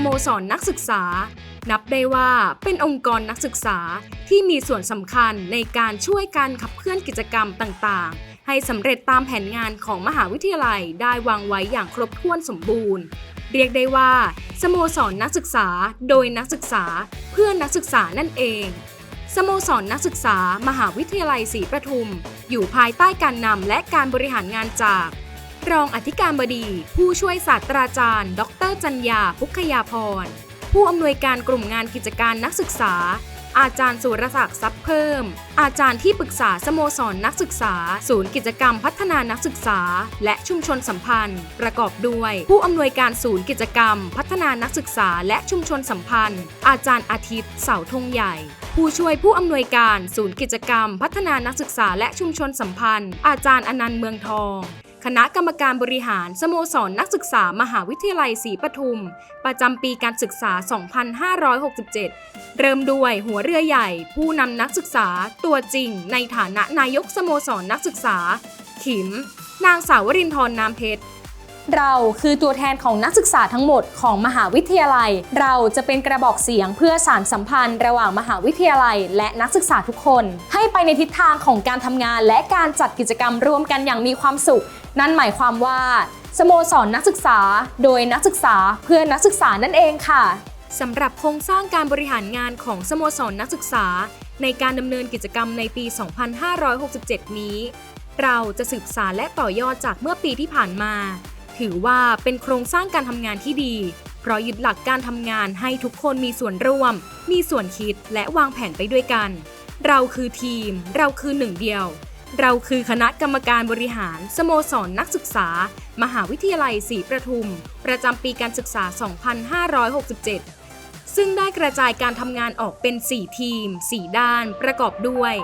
โมสรนักศึกษา นับได้ว่าเป็นองค์กรนักศึกษาที่มีส่วนสำคัญในการช่วยกันขับเคลื่อนกิจกรรมต่างๆ ให้สำเร็จตามแผนงานของมหาวิทยาลัยได้วางไว้อย่างครบถ้วนสมบูรณ์ เรียกได้ว่า สโมสรนักศึกษาโดยนักศึกษาเพื่อนักศึกษานั่นเองสโมสรนักศึกษา มหาวิทยาลัยศรีประทุม อยู่ภายใต้การนำและการบริหารงานจาก รองอธิการบดี ผู้ช่วยศาสตราจารย์ ดรจัญญาพุคยาพร ผู้อำนวยการกลุ่มงานกิจการนักศึกษา อาจารย์สุรศักดิ์ทรัพย์เพิ่ม อาจารย์ที่ปรึกษาสโมสรนักศึกษา ศูนย์กิจกรรมพัฒนานักศึกษา และชุมชนสัมพันธ์ ประกอบด้วย ผู้อำนวยการศูนย์กิจกรรม พัฒนานักศึกษา และชุมชนสัมพันธ์ อาจารย์อาทิตย์ เสาธงใหญ่ผู้ช่วยผู้อำนวยการศูนย์กิจกรรม พัฒนานักศึกษาและชุมชนสัมพันธ์ อาจารย์อนันต์เมืองทอง คณะกรรมการบริหารสโมสรนักศึกษามหาวิทยาลัยศรีปทุม ประจำปีการศึกษา 2567 เริ่มด้วยหัวเรือใหญ่ ผู้นำนักศึกษาตัวจริง ในฐานะนายกสโมสรนักศึกษา ขิม นางสาววรินทร์นามเพชร เราคือตัวแทนของนักศึกษาทั้งหมดของมหาวิทยาลัย เราจะเป็นกระบอกเสียงเพื่อสารสัมพันธ์ระหว่างมหาวิทยาลัย และนักศึกษาทุกคน ให้ไปในทิศทางของการทำงาน และการจัดกิจกรรมร่วมกันอย่างมีความสุข นั่นหมายความว่า สโมสรนักศึกษา โดยนักศึกษาเพื่อนักศึกษานั่นเองค่ะสำหรับโครงสร้างการบริหารงานของสโมสรนักศึกษา ในการดำเนินกิจกรรมในปี 2567 นี้ เราจะสืบสารและต่อยอดจากเมื่อปีที่ผ่านมา ถือว่าเป็นโครงสร้างการทำงานที่ดี เพราะยึดหลักการทำงานให้ทุกคนมีส่วนร่วม มีส่วนคิดและวางแผนไปด้วยกัน เราคือทีม เราคือหนึ่งเดียว เราคือคณะกรรมการบริหาร สโมสรนักศึกษา มหาวิทยาลัยศรีประทุม ประจำปีการศึกษา 2567 ซึ่งได้กระจายการทำงานออกเป็น 4 ทีม 4 ด้านประกอบด้วย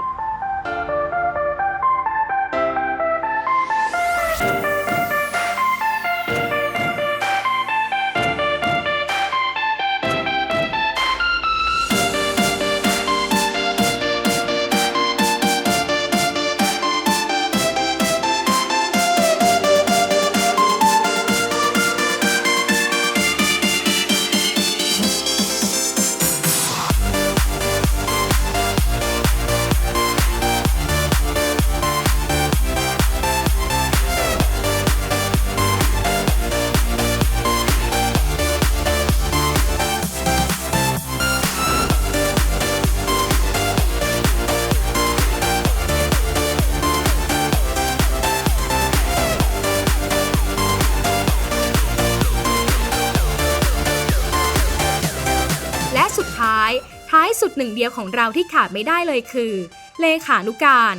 ท้าย ท้ายสุดหนึ่งเดียวของเราที่ขาดไม่ได้เลยคือ เลขานุการ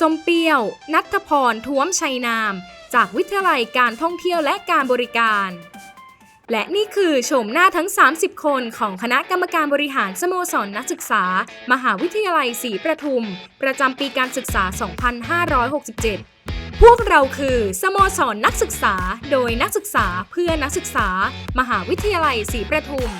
สมเปียว นัทพรท้วมชัยนาม จากวิทยาลัยการท่องเที่ยวและการบริการ และนี่คือโฉมหน้าทั้ง 30 คนของคณะกรรมการบริหารสโมสรนนักศึกษา มหาวิทยาลัยศรีประทุม ประจำปีการศึกษา 2567พวกเราคือสโมสรนักศึกษา โดยนักศึกษาเพื่อนักศึกษา มหาวิทยาลัยศรีประทุม